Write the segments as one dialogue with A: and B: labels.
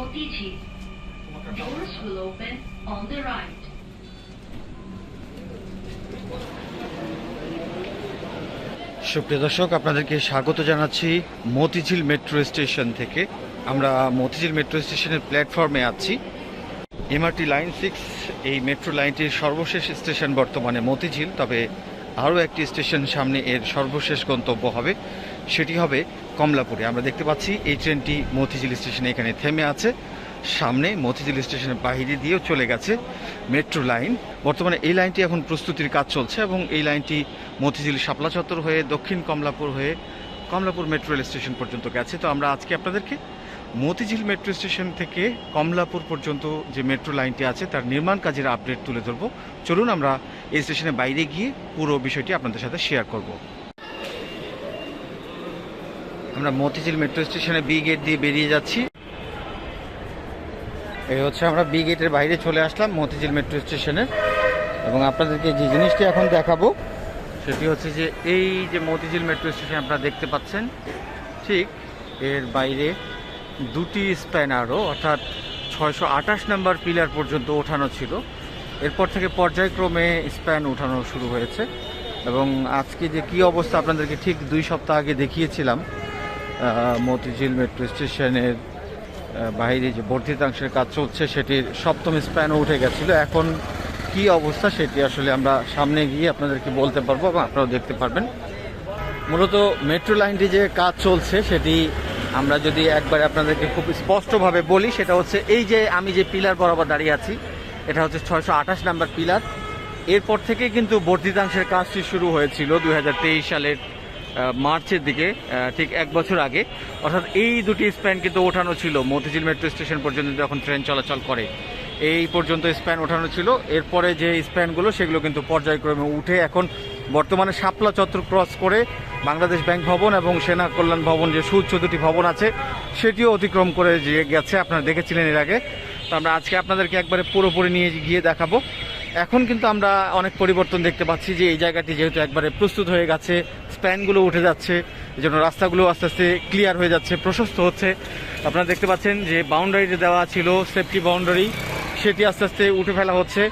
A: Motiji. Doors will open on the right.
B: সুপ্রিয় দর্শক, আপনাদেরকে স্বাগত জানাচ্ছি মতিঝিল মেট্রো স্টেশন থেকে আমরা মতিঝিল মেট্রো স্টেশনের প্ল্যাটফর্মে আছি এমআরটি লাইন সিক্স, এই মেট্রো লাইনটির সর্বশেষ স্টেশন বর্তমানে মতিঝিল, তবে আরও একটি স্টেশন সামনে এর সর্বশেষ গন্তব্য হবে, সেটি হবে কমলাপুরে। আমরা দেখতে পাচ্ছি, এই ট্রেনটি মতিঝিল স্টেশনে এখানে থেমে আছে। সামনে মতিঝিল স্টেশনের বাইরে দিয়েও চলে গেছে মেট্রো লাইন। বর্তমানে এই লাইনটি এখন প্রস্তুতির কাজ চলছে এবং এই লাইনটি মতিঝিল শাপলা চত্বর হয়ে দক্ষিণ কমলাপুর হয়ে কমলাপুর মেট্রো রেল স্টেশন পর্যন্ত গেছে। তো আমরা আজকে আপনাদেরকে মতিঝিল মেট্রো স্টেশন থেকে কমলাপুর পর্যন্ত যে মেট্রো লাইনটি আছে, তার নির্মাণ কাজের আপডেট তুলে ধরবো। চলুন আমরা এই স্টেশনের বাইরে গিয়ে পুরো বিষয়টি আপনাদের সাথে শেয়ার করব। আমরা মতিঝিল মেট্রো স্টেশনে বি গেট দিয়ে বেরিয়ে যাচ্ছি। এই হচ্ছে আমরা বি গেটের বাইরে চলে আসলাম মতিঝিল মেট্রো স্টেশনে এবং আপনাদেরকে যে জিনিসটি এখন দেখাবো, সেটি হচ্ছে যে এই যে মতিঝিল মেট্রো স্টেশন আপনারা দেখতে পাচ্ছেন, ঠিক এর বাইরে দুটি স্প্যান আরও অর্থাৎ ছয়শো আঠাশ নাম্বার পিলার পর্যন্ত ওঠানো ছিল। এরপর থেকে পর্যায়ক্রমে স্প্যান ওঠানো শুরু হয়েছে। এবং আজকে যে কী অবস্থা আপনাদেরকে ঠিক দুই সপ্তাহ আগে দেখিয়েছিলাম মতিঝিল মেট্রো স্টেশনের বাইরে যে বর্ধিতাংশের কাজ চলছে, সেটির সপ্তম স্প্যানও উঠে গেছিল। এখন কি অবস্থা সেটি আসলে আমরা সামনে গিয়ে আপনাদেরকে বলতে পারব এবং আপনারাও দেখতে পারবেন। মূলত মেট্রো লাইনটি যে কাজ চলছে, সেটি আমরা যদি একবার আপনাদেরকে খুব স্পষ্টভাবে বলি, সেটা হচ্ছে এই যে আমি যে পিলার বরাবর দাঁড়িয়ে আছি, এটা হচ্ছে ছয়শো আঠাশ নাম্বার পিলার এরপর থেকে কিন্তু বর্ধিতাংশের কাজটি শুরু হয়েছিল দু হাজার তেইশ সালের মার্চের দিকে ঠিক এক বছর আগে। অর্থাৎ এই দুটি স্প্যান কিন্তু ওঠানো ছিল। মতিঝিল মেট্রো স্টেশন পর্যন্ত যখন ট্রেন চলাচল করে, এই পর্যন্ত স্প্যান ওঠানো ছিল। এরপরে যে স্প্যানগুলো, সেগুলো কিন্তু পর্যায়ক্রমে উঠে এখন বর্তমানে শাপলা চত্বর ক্রস করে বাংলাদেশ ব্যাংক ভবন এবং সেনা কল্যাণ ভবন যে সুউচ্চ দুটি ভবন আছে, সেটিও অতিক্রম করে গেছে। আপনারা দেখেছিলেন এর আগে। তো আমরা আজকে আপনাদেরকে একবারে পুরোপুরি নিয়ে গিয়ে দেখাবো। এখন কিন্তু আমরা অনেক পরিবর্তন দেখতে পাচ্ছি যে এই জায়গাটি যেহেতু একবারে প্রস্তুত হয়ে গেছে, স্প্যানগুলো উঠে যাচ্ছে এই জন্য রাস্তাগুলো আস্তে আস্তে ক্লিয়ার হয়ে যাচ্ছে, প্রশস্ত হচ্ছে। আপনারা দেখতে পাচ্ছেন যে বাউন্ডারি দেওয়া ছিল সেফটি বাউন্ডারি সেটি আস্তে আস্তে উঠে ফেলা হচ্ছে।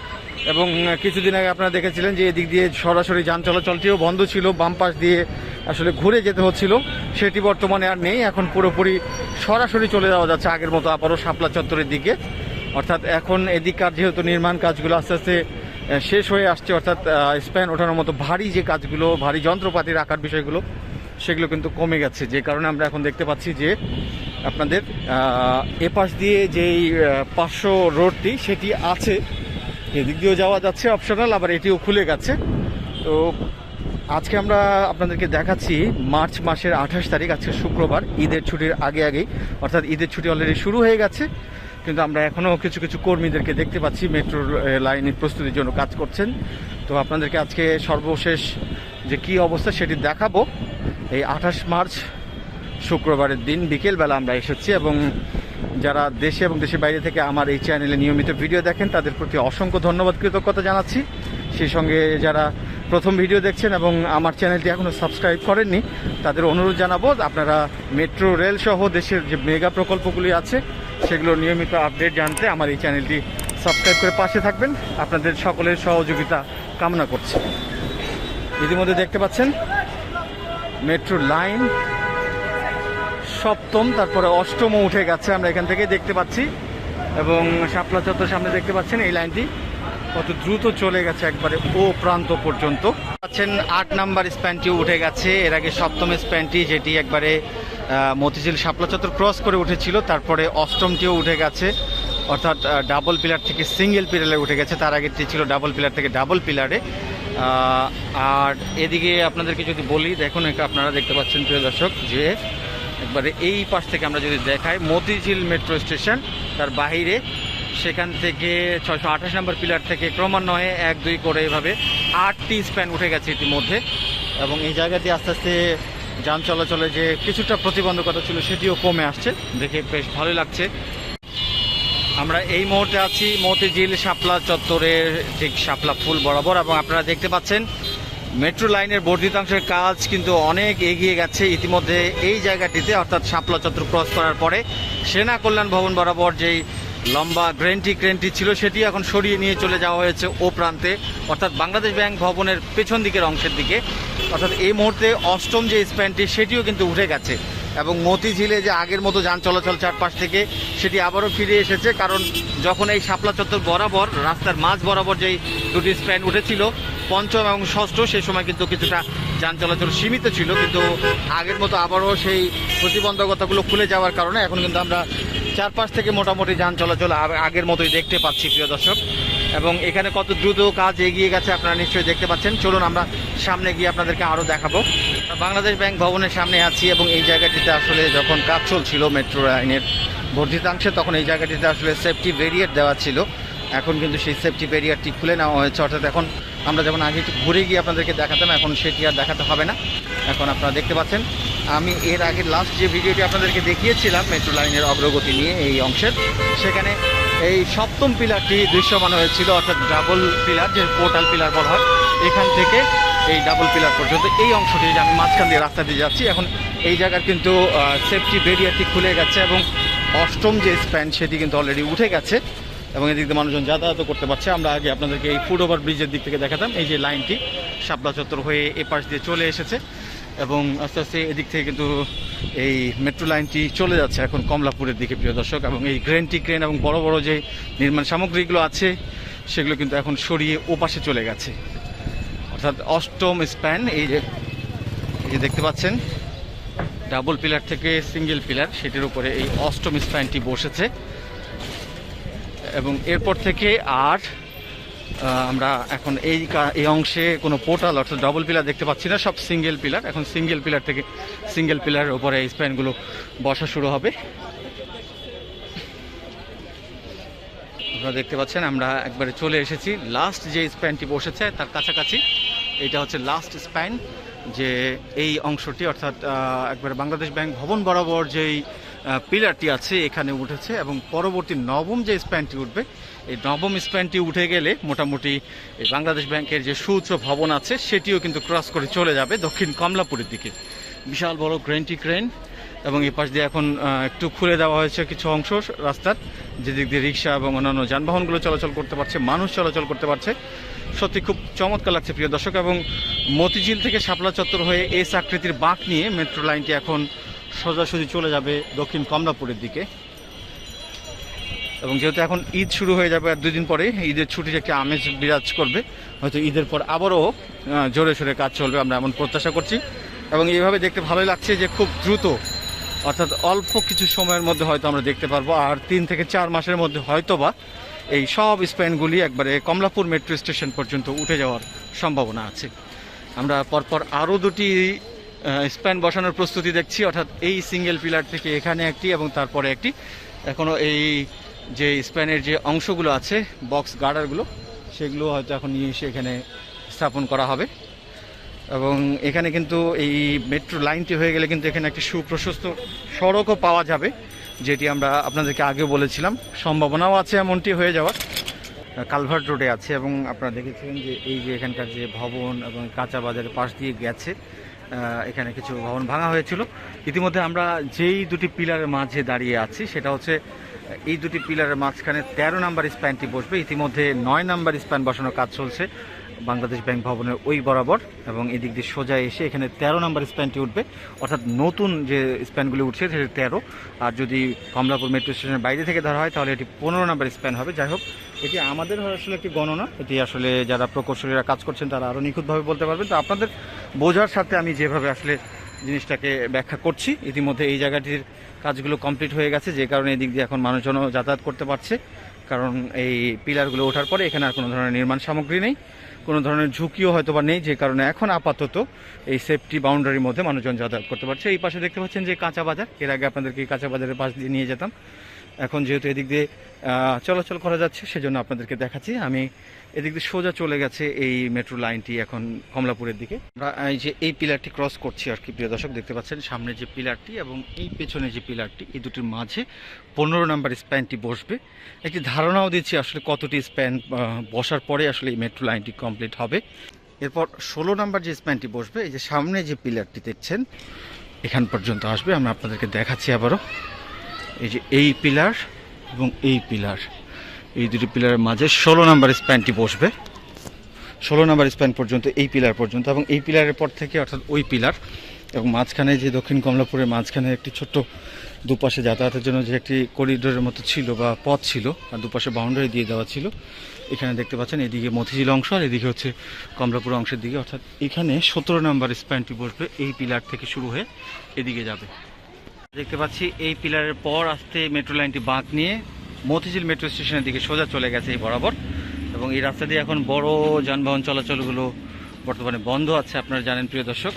B: এবং কিছুদিন আগে আপনারা দেখেছিলেন যে এদিক দিয়ে সরাসরি যান চলাচলটিও বন্ধ ছিল, বাম পাশ দিয়ে আসলে ঘুরে যেতে হচ্ছিল। সেটি বর্তমানে আর নেই, এখন পুরোপুরি সরাসরি চলে যাওয়া যাচ্ছে আগের মতো আবারও শাপলা চত্বরের দিকে। অর্থাৎ এখন এদিককার যেহেতু নির্মাণ কাজগুলো আস্তে আস্তে শেষ হয়ে আসছে, অর্থাৎ স্প্যান ওঠানোর মতো ভারী যে কাজগুলো, ভারী যন্ত্রপাতি রাখার বিষয়গুলো, সেগুলো কিন্তু কমে গেছে। যে কারণে আমরা এখন দেখতে পাচ্ছি যে আপনাদের এপাশ দিয়ে যেই পাঁচশো রোডটি, সেটি আছে। এদিক দিয়েও যাওয়া যাচ্ছে অপশনাল আবার এটিও খুলে গেছে। তো আজকে আমরা আপনাদেরকে দেখাচ্ছি মার্চ মাসের আঠাশ তারিখ, আজকে শুক্রবার, ঈদের ছুটির আগে আগেই। অর্থাৎ ঈদের ছুটি অলরেডি শুরু হয়ে গেছে। কিন্তু আমরা এখনও কিছু কিছু কর্মীদেরকে দেখতে পাচ্ছি মেট্রো লাইনের প্রস্তুতির জন্য কাজ করছেন। তো আপনাদেরকে আজকে সর্বশেষ যে কি অবস্থা সেটি দেখাবো। এই আঠাশ মার্চ শুক্রবারের দিন বিকেলবেলা আমরা এসেছি এবং যারা দেশে এবং দেশের বাইরে থেকে আমার এই চ্যানেলে নিয়মিত ভিডিও দেখেন, তাদের প্রতি অসংখ্য ধন্যবাদ, কৃতজ্ঞতা জানাচ্ছি। সেই সঙ্গে যারা প্রথম ভিডিও দেখছেন এবং আমার চ্যানেলটি এখনও সাবস্ক্রাইব করেননি, তাদের অনুরোধ জানাব আপনারা মেট্রো রেল সহ দেশের যে মেগা প্রকল্পগুলি আছে, সেগুলো নিয়মিত আপডেট জানতে আমার এই চ্যানেলটি সাবস্ক্রাইব করে পাশে থাকবেন। আপনাদের সকলের সহযোগিতা কামনা করছি। ইতিমধ্যে দেখতে পাচ্ছেন, মেট্রো লাইন সপ্তম, তারপরে অষ্টমও উঠে গেছে, আমরা এখান থেকে দেখতে পাচ্ছি। এবং শাপলা চত্বর সামনে দেখতে পাচ্ছেন এই লাইনটি। কত দ্রুত চলে গেছে একবারে ও প্রান্ত পর্যন্ত। পাচ্ছেন আট নাম্বার স্প্যানটি উঠে গেছে। এর আগে সপ্তম স্প্যানটি যেটি একবারে মতিঝিল শাপলা চত্বর ক্রস করে উঠেছিল, তারপরে অষ্টমটিও উঠে গেছে। অর্থাৎ ডাবল পিলার থেকে সিঙ্গেল পিলারে উঠে গেছে। তার আগেরটি ছিল ডাবল পিলার থেকে ডাবল পিলারে আর এদিকে আপনাদেরকে যদি বলি, দেখুন এটা আপনারা দেখতে পাচ্ছেন, প্রিয় দর্শক, যে একবারে এই পাশ থেকে আমরা যদি দেখাই, মতিঝিল মেট্রো স্টেশন তার বাইরে সেখান থেকে ছয়শো আঠাশ নম্বর পিলার থেকে ক্রমান্বয়ে এক, দুই করে এভাবে আটটি স্প্যান উঠে গেছে ইতিমধ্যে। এবং এই জায়গা দিয়ে আস্তে আস্তে যান চলাচলে যে কিছুটা প্রতিবন্ধকতা ছিল সেটিও কমে আসছে। দেখে বেশ ভালোই লাগছে। আমরা এই মুহূর্তে আছি মতিঝিল শাপলা চত্বরের ঠিক শাপলা ফুল বরাবর এবং আপনারা দেখতে পাচ্ছেন মেট্রো লাইনের বর্ধিতাংশের কাজ কিন্তু অনেক এগিয়ে গেছে। ইতিমধ্যে এই জায়গাটিতে, অর্থাৎ শাপলা চত্বর ক্রস করার পরে সেনা কল্যাণ ভবন বরাবর যেই লম্বা গ্রেনটি ক্রেনটি ছিল সেটি এখন সরিয়ে নিয়ে চলে যাওয়া হয়েছে ও প্রান্তে। অর্থাৎ বাংলাদেশ ব্যাংক ভবনের পেছন দিকের অংশের দিকে। অর্থাৎ এই মুহূর্তে অষ্টম যে স্প্যানটি, সেটিও কিন্তু উঠে গেছে। এবং মতিঝিলে যে আগের মতো যান চলাচল চারপাশ থেকে, সেটি আবারও ফিরে এসেছে। কারণ যখন এই শাপলা চত্বর বরাবর, রাস্তার মাঝ বরাবর যেই দুটি স্প্যান উঠেছিল, পঞ্চম এবং ষষ্ঠ সেই সময় কিন্তু কিছুটা যান চলাচল সীমিত ছিল। কিন্তু আগের মতো আবারও সেই প্রতিবন্ধকতাগুলো খুলে যাওয়ার কারণে এখন কিন্তু আমরা চারপাশ থেকে মোটামুটি যান চলাচল আগের মতোই দেখতে পাচ্ছি, প্রিয় দর্শক। এবং এখানে কত দ্রুত কাজ এগিয়ে গেছে আপনারা নিশ্চয়ই দেখতে পাচ্ছেন। চলুন আমরা সামনে গিয়ে আপনাদেরকে আরও দেখাবো। বাংলাদেশ ব্যাংক ভবনের সামনে আছি এবং এই জায়গাটিতে আসলে যখন কাজ চলছিল মেট্রো লাইনের বর্ধিতাংশে তখন এই জায়গাটিতে আসলে সেফটি ব্যারিয়ার দেওয়া ছিল। এখন কিন্তু সেই সেফটি ব্যারিয়ারটি খুলে নেওয়া হয়েছে। অর্থাৎ এখন আমরা যেমন আগে ঘুরে গিয়ে আপনাদেরকে দেখাতাম, এখন সেটি আর দেখাতে হবে না। এখন আপনারা দেখতে পাচ্ছেন আমি এর আগে লাস্ট যে ভিডিওটি আপনাদেরকে দেখিয়েছিলাম মেট্রো লাইনের অগ্রগতি নিয়ে এই অংশের, সেখানে এই সপ্তম পিলারটি দৃশ্যমান হয়েছিল, অর্থাৎ ডাবল পিলার যে পোর্টাল পিলার বলা হয়, এখান থেকে এই ডাবল পিলার পর্যন্ত এই অংশটি আমি মাঝখান দিয়ে রাস্তা দিয়ে যাচ্ছি, এখন এই জায়গার কিন্তু সেফটি ব্যারিয়ারটি খুলে গেছে এবং অষ্টম যে স্প্যান সেটি কিন্তু অলরেডি উঠে গেছে এবং এদিক দিয়ে মানুষজন যাতায়াত করতে পারছে। আমরা আগে আপনাদেরকে এই ফুট ওভার ব্রিজের দিক থেকে দেখাতাম, এই যে লাইনটি শাপলা চত্বর হয়ে এ পাশ দিয়ে চলে এসেছে। এবং আস্তে আস্তে এদিক থেকে কিন্তু এই মেট্রো লাইনটি চলে যাচ্ছে এখন কমলাপুরের দিকে, প্রিয় দর্শক। এবং এই গ্রেনটি ক্রেন এবং বড় বড় যে নির্মাণ সামগ্রীগুলো আছে, সেগুলো কিন্তু এখন সরিয়ে ওপাশে চলে গেছে। অর্থাৎ অষ্টম স্প্যান এই যে এই যে দেখতে পাচ্ছেন ডাবল পিলার থেকে সিঙ্গেল পিলার সেটির উপরে এই অষ্টম স্প্যানটি বসেছে। এবং এরপর থেকে আর আমরা এখন এই এই অংশে কোনো পোর্টাল অর্থাৎ ডবল পিলার দেখতে পাচ্ছি না, সব সিঙ্গেল পিলার। এখন সিঙ্গেল পিলার থেকে সিঙ্গেল পিলারের উপরে এই স্প্যানগুলো বসা শুরু হবে। আপনারা দেখতে পাচ্ছেন, আমরা একবারে চলে এসেছি। লাস্ট যে স্প্যানটি বসেছে তার কাছাকাছি, এটা হচ্ছে লাস্ট স্প্যান, যে এই অংশটি, অর্থাৎ একবারে বাংলাদেশ ব্যাংক ভবন বরাবর যেই পিলারটি আছে, এখানে উঠেছে এবং পরবর্তী নবম যে স্প্যানটি উঠবে, এই নবম স্প্যানটি উঠে গেলে মোটামুটি বাংলাদেশ ব্যাংকের যে সুউচ্চ ভবন আছে, সেটিও কিন্তু ক্রস করে চলে যাবে দক্ষিণ কমলাপুরের দিকে। বিশাল বড় ক্রেনটি ক্রেন এবং এই পাশ দিয়ে এখন একটু খুলে দেওয়া হয়েছে কিছু অংশ রাস্তার, যেদিক দিয়ে রিক্সা এবং অন্যান্য যানবাহনগুলো চলাচল করতে পারছে, মানুষ চলাচল করতে পারছে। সত্যি খুব চমৎকার লাগছে, প্রিয় দর্শক, এবং মতিঝিল থেকে শাপলা চত্বর হয়ে এস আকৃতির বাঁক নিয়ে মেট্রো লাইনটি এখন সোজাসুজি চলে যাবে দক্ষিণ কমলাপুরের দিকে। এবং যেহেতু এখন ঈদ শুরু হয়ে যাবে আর দুদিন পরে, ঈদের ছুটির একটি আমেজ বিরাজ করবে। হয়তো ঈদের পর আবারও জোরে সোরে কাজ চলবে আমরা এমন প্রত্যাশা করছি। এবং এইভাবে দেখতে ভালোই লাগছে যে খুব দ্রুত, অর্থাৎ অল্প কিছু সময়ের মধ্যে হয়তো আমরা দেখতে পারব। আর তিন থেকে চার মাসের মধ্যে হয়তো বা এই সব স্প্যানগুলি একবারে কমলাপুর মেট্রো স্টেশন পর্যন্ত উঠে যাওয়ার সম্ভাবনা আছে। আমরা পরপর আরও দুটি স্প্যান বসানোর প্রস্তুতি দেখছি, অর্থাৎ এই সিঙ্গেল পিলার থেকে এখানে একটি এবং তারপরে একটি। এখনও এই যে স্প্যানের যে অংশগুলো আছে বক্স গার্ডারগুলো সেগুলো হয়তো এখন নিয়ে এসে এখানে স্থাপন করা হবে। এবং এখানে কিন্তু এই মেট্রো লাইনটি হয়ে গেলে কিন্তু এখানে একটি সুপ্রশস্ত সড়কও পাওয়া যাবে, যেটি আমরা আপনাদেরকে আগে বলেছিলাম। সম্ভাবনাও আছে এমনটি হয়ে যাওয়ার। কালভার্ট রোডে আছে এবং আপনারা দেখেছিলেন যে এই যে এখানকার যে ভবন এবং কাঁচা বাজারের পাশ দিয়ে গেছে এখানে কিছু ভবন ভাঙা হয়েছিল। ইতিমধ্যে আমরা যেই দুটি পিলারের মাঝে দাঁড়িয়ে আছি, সেটা হচ্ছে এই দুটি পিলারের মাঝখানে তেরো নাম্বার স্প্যানটি বসবে। ইতিমধ্যে নয় নাম্বার স্প্যান বসানোর কাজ চলছে। বাংলাদেশ ব্যাংক ভবনের ওই বরাবর এবং এদিক দিয়ে সোজা এসে এখানে তেরো নাম্বার স্প্যানটি উঠবে। অর্থাৎ নতুন যে স্প্যানগুলি উঠছে, সেটি তেরো। আর যদি কমলাপুর মেট্রো স্টেশনের বাইরে থেকে ধরা হয়, তাহলে এটি পনেরো নাম্বার স্প্যান হবে। যাই হোক, এটি আমাদের আসলে একটি গণনা। এটি আসলে যারা প্রকৌশলীরা কাজ করছেন, তারা আরও নিখুঁতভাবে বলতে পারবেন। তো আপনাদের বোঝার সাথে আমি যেভাবে আসলে জিনিসটাকে ব্যাখ্যা করছি, ইতিমধ্যে এই জায়গাটির কাজগুলো কমপ্লিট হয়ে গেছে। যে কারণে এদিক দিয়ে এখন মানুষজনও যাতায়াত করতে পারছে। কারণ এই পিলারগুলো ওঠার পরে এখানে আর কোনো ধরনের নির্মাণ সামগ্রী নেই। কোনো ধরনের ঝুঁকিও হয়তো বা নেই, যে কারণে এখন আপাতত এই সেফটি বাউন্ডারির মধ্যে মানুষজন যাতায়াত করতে পারছে। এই পাশে দেখতে পাচ্ছেন যে কাঁচা বাজার। এর আগে আপনাদেরকে এই কাঁচা বাজারের পাশ দিয়ে নিয়ে যেতাম। এখন যেহেতু এদিক দিয়ে চলাচল করা যাচ্ছে, সেজন্য আপনাদেরকে দেখাচ্ছি। আমি এদিক দিয়ে সোজা চলে গেছে এই মেট্রো লাইনটি এখন কমলাপুরের দিকে। আমরা এই যে এই পিলারটি ক্রস করছি আর কি, প্রিয় দর্শক, দেখতে পাচ্ছেন সামনে যে পিলারটি এবং এই পেছনে যে পিলারটি, এই দুটির মাঝে পনেরো নাম্বার স্প্যানটি বসবে। একটি ধারণাও দিচ্ছি আসলে কতটি স্প্যান বসার পরে আসলে এই মেট্রো লাইনটি কমপ্লিট হবে। এরপর ষোলো নাম্বার যে স্প্যানটি বসবে, এই যে সামনে যে পিলারটি দেখছেন, এখান পর্যন্ত আসবে। আমরা আপনাদেরকে দেখাচ্ছি আবারও। এই যে এই পিলার এবং এই পিলার। এই দুটি পিলারের মাঝে ষোলো নাম্বার স্প্যানটি বসবে। ষোলো নাম্বার স্প্যান পর্যন্ত, এই পিলার পর্যন্ত এবং এই পিলারের পর থেকে অর্থাৎ ওই পিলার এবং মাঝখানে যে দক্ষিণ কমলাপুরের মাঝখানে একটি ছোট্ট দুপাশে যাতায়াতের জন্য যে একটি করিডোরের মতো ছিল বা পথ ছিল আর দুপাশে বাউন্ডারি দিয়ে দেওয়া ছিল। এখানে দেখতে পাচ্ছেন এদিকে মতিঝিল অংশ আর এদিকে হচ্ছে কমলাপুর অংশের দিকে। অর্থাৎ এখানে সতেরো নাম্বার স্প্যানটি বসবে, এই পিলার থেকে শুরু হয়ে এদিকে যাবে। দেখতে পাচ্ছি এই পিলারের পর আসতে মেট্রো লাইনটি বাঁক নিয়ে। মতিঝিল মেট্রো স্টেশনের দিকে সোজা চলে গেছে এই বরাবর। এবং এই রাস্তা দিয়ে এখন বড় যানবাহন চলাচলগুলো বর্তমানে বন্ধ আছে, আপনারা জানেন প্রিয় দর্শক।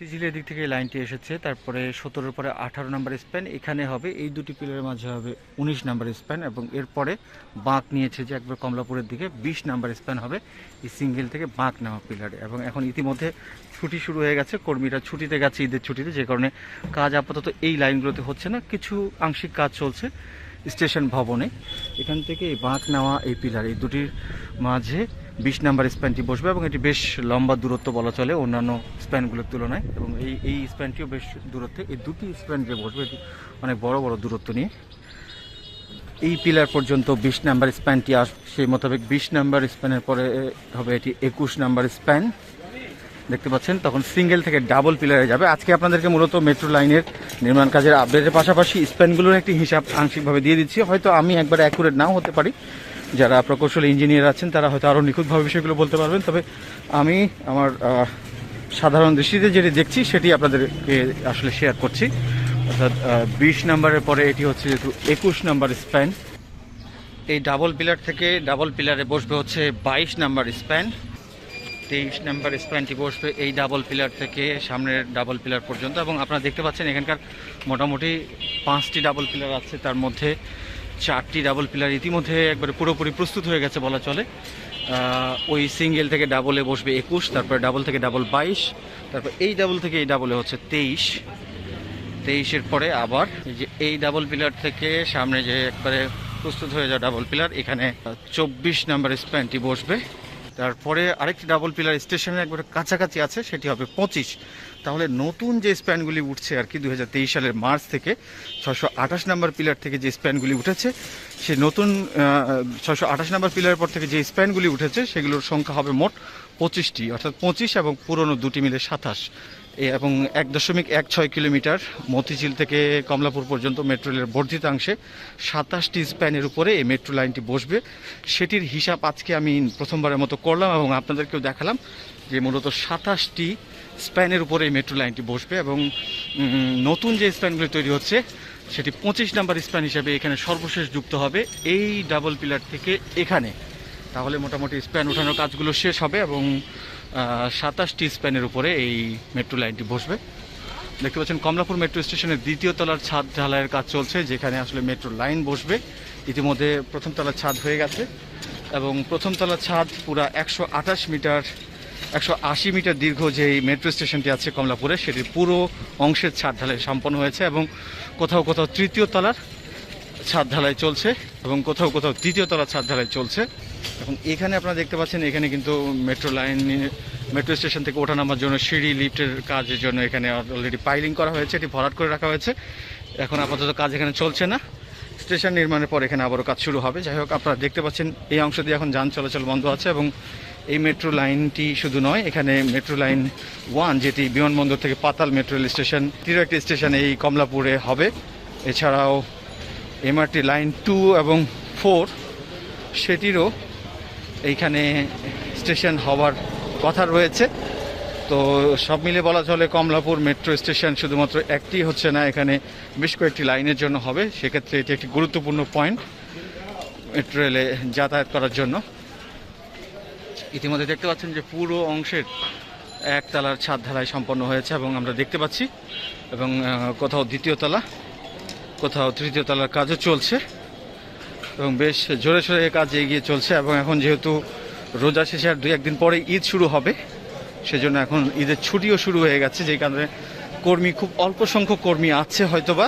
B: মতিঝিলের দিক থেকে লাইনটি এসেছে, তারপরে সতেরোর পরে আঠারো নম্বর স্প্যান, এখানে হবে, এই দুটি পিলারের মাঝে হবে উনিশ নাম্বার স্প্যান এবং এরপরে বাঁক নিয়েছে যে একবার কমলাপুরের দিকে, বিশ নাম্বার স্প্যান হবে এই সিঙ্গেল থেকে বাঁক নেওয়া পিলারে এবং এখন ইতিমধ্যে ছুটি শুরু হয়ে গেছে, কর্মীরা ছুটিতে গেছে ঈদের ছুটিতে, যে কারণে কাজ আপাতত এই লাইনগুলোতে হচ্ছে না, কিছু আংশিক কাজ চলছে স্টেশন ভবনে, এখান থেকে এই বাঁক নেওয়া এই পিলার, এই দুটির মাঝে বিশ নাম্বার স্প্যানটি বসবে এবং এটি বেশ লম্বা দূরত্ব বলা চলে অন্যান্য স্প্যানগুলোর তুলনায় এবং এই এই স্প্যানটিও বেশ দূরত্বে। এই দুটি স্প্যান যে বসবে, এটি অনেক বড় বড় দূরত্ব নিয়ে। এই পিলার পর্যন্ত বিশ নাম্বার স্প্যানটি আস, সেই মোতাবেক বিশ নাম্বার স্প্যানের পরে হবে এটি একুশ নাম্বার স্প্যান। দেখতে পাচ্ছেন, তখন সিঙ্গেল থেকে ডাবল পিলারে যাবে। আজকে আপনাদেরকে মূলত মেট্রো লাইনের নির্মাণ কাজের আপডেটের পাশাপাশি স্প্যানগুলোর একটি হিসাব আংশিকভাবে দিয়ে দিচ্ছি। হয়তো আমি একবার অ্যাকুরেট নাও হতে পারি। যারা প্রকৌশলী ইঞ্জিনিয়ার আছেন, তারা হয়তো আরও নিখুঁতভাবে বিষয়গুলো বলতে পারবেন। তবে আমি আমার সাধারণ দৃষ্টিতে যেটি দেখছি, সেটি আপনাদেরকে আসলে শেয়ার করছি। অর্থাৎ বিশ নাম্বারের পরে এটি হচ্ছে যেহেতু একুশ নাম্বার স্প্যান এই ডাবল পিলার থেকে ডাবল পিলারে বসবে হচ্ছে বাইশ নাম্বার স্প্যান তেইশ নাম্বার স্প্যানটি বসবে এই ডাবল পিলার থেকে সামনের ডাবল পিলার পর্যন্ত। এবং আপনারা দেখতে পাচ্ছেন, এখানকার মোটামুটি পাঁচটি ডাবল পিলার আছে, তার মধ্যে চারটি ডাবল পিলার ইতিমধ্যে একবারে পুরোপুরি প্রস্তুত হয়ে গেছে বলা চলে। ওই সিঙ্গেল থেকে ডাবলে বসবে একুশ, তারপরে ডাবল থেকে ডাবল বাইশ, তারপর এই ডাবল থেকে এই ডাবলে হচ্ছে তেইশ। তেইশের পরে আবার যে এই ডাবল পিলার থেকে সামনে যে একবারে প্রস্তুত হয়ে যাওয়া ডাবল পিলার, এখানে চব্বিশ নাম্বার স্প্যানটি বসবে। তারপরে আরেকটি ডাবল পিলার স্টেশনের একবারে কাছাকাছি আছে, সেটি হবে পঁচিশ। তাহলে নতুন যে স্প্যানগুলি উঠছে আর কি দু হাজার তেইশ সালের মার্চ থেকে ছশো আঠাশ নাম্বার পিলার থেকে যে স্প্যানগুলি উঠেছে সে নতুন ছশো আঠাশ নাম্বার পিলারের পর থেকে যে স্প্যানগুলি উঠেছে, সেগুলোর সংখ্যা হবে মোট পঁচিশটি, অর্থাৎ পঁচিশ এবং পুরনো দুটি মিলে সাতাশ। এবং এক দশমিক এক ছয় কিলোমিটার মতিঝিল থেকে কমলাপুর পর্যন্ত মেট্রো রেলের বর্ধিতাংশে সাতাশটি স্প্যানের উপরে এই মেট্রো লাইনটি বসবে। সেটির হিসাব আজকে আমি প্রথমবারের মতো করলাম এবং আপনাদেরকেও দেখালাম যে মূলত সাতাশটি স্প্যানের উপরে এই মেট্রো লাইনটি বসবে এবং নতুন যে স্প্যানগুলি তৈরি হচ্ছে, সেটি পঁচিশ নাম্বার স্প্যান হিসাবে এখানে সর্বশেষ যুক্ত হবে, এই ডাবল পিলার থেকে এখানে। তাহলে মোটামুটি স্প্যান ওঠানোর কাজগুলো শেষ হবে এবং সাতাশটি স্প্যানের উপরে এই মেট্রো লাইনটি বসবে। দেখতে পাচ্ছেন, কমলাপুর মেট্রো স্টেশনের দ্বিতীয় তলার ছাদ ঢালাইয়ের কাজ চলছে, যেখানে আসলে মেট্রো লাইন বসবে। ইতিমধ্যে প্রথম তলার ছাদ হয়ে গেছে এবং প্রথম তলার ছাদ পুরা একশো আঠাশ মিটার একশো আশি মিটার দীর্ঘ যে মেট্রো স্টেশনটি আছে কমলাপুরে, সেটির পুরো অংশের ছাদ ঢালাই সম্পন্ন হয়েছে এবং কোথাও কোথাও তৃতীয় তলার ছাদ ঢালাই চলছে এবং কোথাও কোথাও তৃতীয় তলার ছাদ ঢালাই চলছে। এবং এখানে আপনারা দেখতে পাচ্ছেন, এখানে কিন্তু মেট্রো লাইন, মেট্রো স্টেশন থেকে ওঠা নামার জন্য সিঁড়ি, লিফটের কাজের জন্য এখানে অলরেডি পাইলিং করা হয়েছে, এটি ভরাট করে রাখা হয়েছে। এখন আপাতত কাজ এখানে চলছে না। স্টেশন নির্মাণের পর এখানে আবারও কাজ শুরু হবে। যাই হোক, আপনারা দেখতে পাচ্ছেন, এই অংশ দিয়ে এখন যান চলাচল বন্ধ আছে এবং এই মেট্রো লাইনটি শুধু নয়, এখানে মেট্রো লাইন ওয়ান যেটি বিমানবন্দর থেকে পাতাল মেট্রো রেল স্টেশন টিরো একটি স্টেশন এই কমলাপুরে হবে। এছাড়াও এমআরটি লাইন টু এবং ফোর সেটিরও এইখানে স্টেশন হওয়ার কথা রয়েছে। তো সব মিলে বলা চলে কমলাপুর মেট্রো স্টেশন শুধুমাত্র একটি হচ্ছে না, এখানে বেশ কয়েকটি লাইনের জন্য হবে। সেক্ষেত্রে এটি একটি গুরুত্বপূর্ণ পয়েন্ট মেট্রো রেলে যাতায়াত করার জন্য। ইতিমধ্যে দেখতে পাচ্ছেন যে পুরো অংশের একতলার ছাদ ঢালাই সম্পন্ন হয়েছে এবং আমরা দেখতে পাচ্ছি। এবং কোথাও দ্বিতীয় তলা, কোথাও তৃতীয় তলার কাজও চলছে। এবং বেশ জোরে সোরে কাজ এগিয়ে চলছে এবং এখন যেহেতু রোজা শেষে আর দুই একদিন পরে ঈদ শুরু হবে, সেজন্য এখন ঈদের ছুটিও শুরু হয়ে গেছে যেই কারণে কর্মী, খুব অল্প সংখ্যক কর্মী আছে হয়তোবা।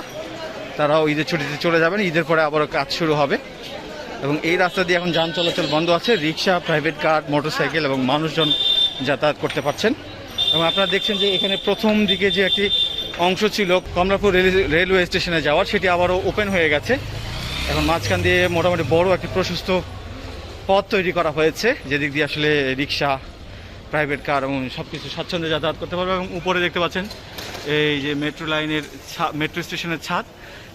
B: তারাও ঈদের ছুটিতে চলে যাবেন, ঈদের পরে আবারও কাজ শুরু হবে। এবং এই রাস্তা দিয়ে এখন যান চলাচল বন্ধ আছে। রিক্সা প্রাইভেট কার মোটরসাইকেল এবং মানুষজন যাতায়াত করতে পারছেন। এবং আপনারা দেখছেন যে এখানে প্রথম দিকে যে একটি অংশ ছিল কমলাপুর রেল- রেলওয়ে স্টেশনে যাওয়ার, সেটি আবারও ওপেন হয়ে গেছে। এখন মাঝখান দিয়ে মোটামুটি বড় একটি প্রশস্ত পথ তৈরি করা হয়েছে, যেদিক দিয়ে আসলে রিক্সা প্রাইভেট কার এবং সব কিছু স্বাচ্ছন্দ্যে যাতায়াত করতে পারবে। এবং উপরে দেখতে পাচ্ছেন এই যে মেট্রো লাইনের মেট্রো স্টেশনের ছাদ।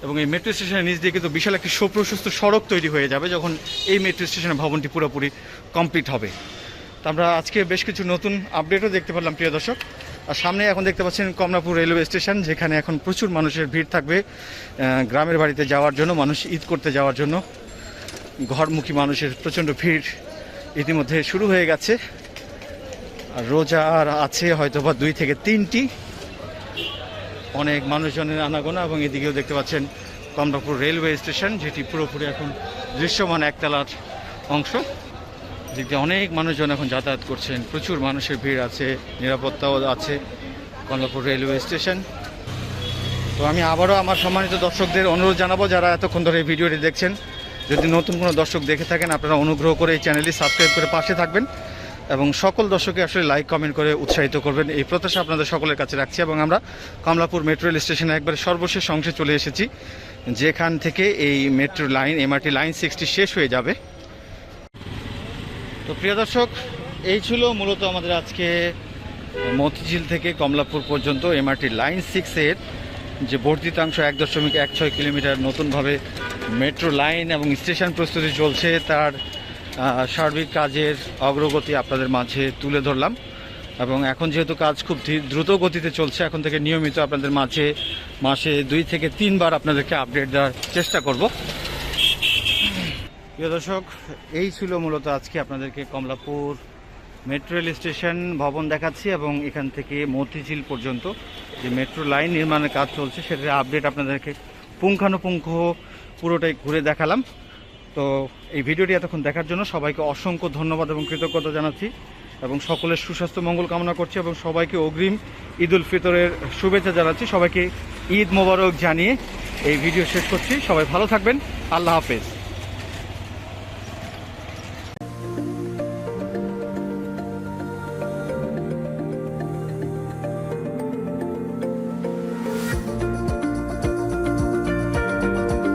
B: এবং এই মেট্রো স্টেশনের নিচ দিয়ে কিন্তু বিশাল একটি সুপ্রশস্ত সড়ক তৈরি হয়ে যাবে যখন এই মেট্রো স্টেশনের ভবনটি পুরোপুরি কমপ্লিট হবে। তো আমরা আজকে বেশ কিছু নতুন আপডেটও দেখতে পারলাম প্রিয় দর্শক। আর সামনে এখন দেখতে পাচ্ছেন কমলাপুর রেলওয়ে স্টেশন যেখানে এখন প্রচুর মানুষের ভিড় থাকবে। গ্রামের বাড়িতে যাওয়ার জন্য, মানুষ ঈদ করতে যাওয়ার জন্য। ঘরমুখী মানুষের প্রচণ্ড ভিড় ইতিমধ্যে শুরু হয়ে গেছে। আর রোজা আর আছে হয়তো বা দুই থেকে তিনটি। অনেক মানুষজনের আনাগোনা এবং এদিকেও দেখতে পাচ্ছেন কমলাপুর রেলওয়ে স্টেশন, যেটি পুরোপুরি এখন দৃশ্যমান একতলার অংশ। দিয়ে অনেক মানুষজন এখন যাতায়াত করছেন, প্রচুর মানুষের ভিড় আছে, নিরাপত্তাও আছে কমলাপুর রেলওয়ে স্টেশন। তো আমি আবারও আমার সম্মানিত দর্শকদের অনুরোধ জানাব, যারা এতক্ষণ ধরে এই ভিডিওটি দেখছেন, যদি নতুন কোনো দর্শক দেখে থাকেন, আপনারা অনুগ্রহ করে এই চ্যানেলটি সাবস্ক্রাইব করে পাশে থাকবেন। এবং সকল দর্শকে আসলে লাইক কমেন্ট করে উৎসাহিত করবেন। এই প্রত্যাশা আপনাদের সকলের কাছে রাখছি এবং আমরা কমলাপুর মেট্রো রেল স্টেশনে একবারে সর্বশেষ অংশে চলে এসেছি, যেখান থেকে এই মেট্রো লাইন এমআরটি লাইন সিক্সটি শেষ হয়ে যাবে। তো প্রিয় দর্শক, এই ছিল মূলত আমাদের আজকে মতিঝিল থেকে কমলাপুর পর্যন্ত এমআরটি লাইন সিক্সের যে বর্ধিতাংশ এক দশমিক এক ছয় কিলোমিটার নতুনভাবে মেট্রো লাইন এবং স্টেশন প্রস্তুতি চলছে, তার সার্বিক কাজের অগ্রগতি আপনাদের মাঝে তুলে ধরলাম। এবং এখন যেহেতু কাজ খুব দ্রুত গতিতে চলছে, এখন থেকে নিয়মিত আপনাদের মাঝে মাসে দুই থেকে তিনবার আপনাদেরকে আপডেট দেওয়ার চেষ্টা করব। প্রিয় দর্শক, এই ছিল মূলত আজকে আপনাদেরকে কমলাপুর মেট্রো রেল স্টেশন ভবন দেখাচ্ছি এবং এখান থেকে মতিঝিল পর্যন্ত যে মেট্রো লাইন নির্মাণের কাজ চলছে, সেটার আপডেট আপনাদেরকে পুঙ্খানুপুঙ্খ পুরোটাই ঘুরে দেখালাম। তো এই ভিডিওটি এতক্ষণ দেখার জন্য সবাইকে অসংখ্য ধন্যবাদ এবং কৃতজ্ঞতা জানাচ্ছি এবং সকলের সুস্বাস্থ্য, মঙ্গল কামনা করছি এবং সবাইকে অগ্রিম ঈদ উল ফিতরের শুভেচ্ছা জানাচ্ছি। সবাইকে ঈদ মোবারক জানিয়ে এই ভিডিও শেষ করছি। সবাই ভালো থাকবেন। আল্লাহ হাফেজ।